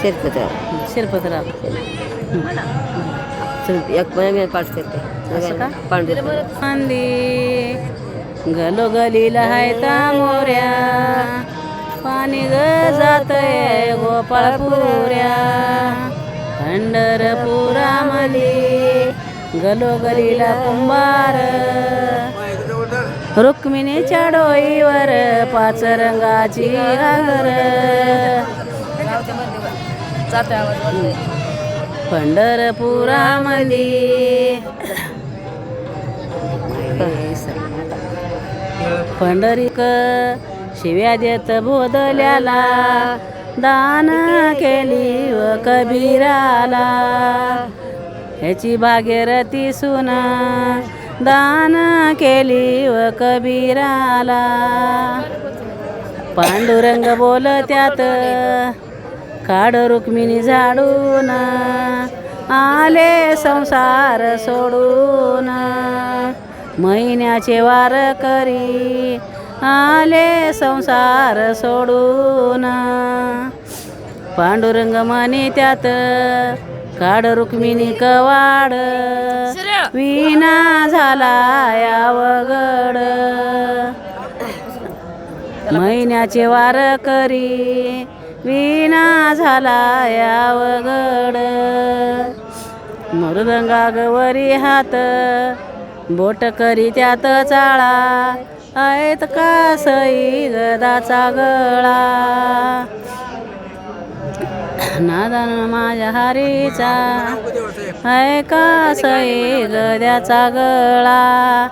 शिरपतराव. शिरपतराव. एक पाठ करते. कांदी गलोगलीला हायता मोऱ्या पाणी ग जातय गोपाळपुऱ्या. पंढरपुरामध्ये गलोगलीला कुंभार. रुक्मिणीच्या डोईवर पाच रंगाची घागर. पंढरपुरामध्ये. पंढरीक शिव्या देत बोधल्याला दान केली व कबीराला. ह्याची भागीरथी सुना दान केली व कबीराला पांडुरंग बोल त्यात काड रुक्मिणी झाडून आले संसार सोडून. महिन्याचे वार करी आले संसार सोडून. पांडुरंग म्हणे त्यात काड रुक्मिणी कवाड. विना झाला यावगड महिन्याचे वार करी. विना झाला यावगड मृदंगागवरी हात. बोट करी त्यात चाळा. ऐत का सई गदाचा गळा? नादान माझ्या हरीचा ऐका सई गद्याचा गळा.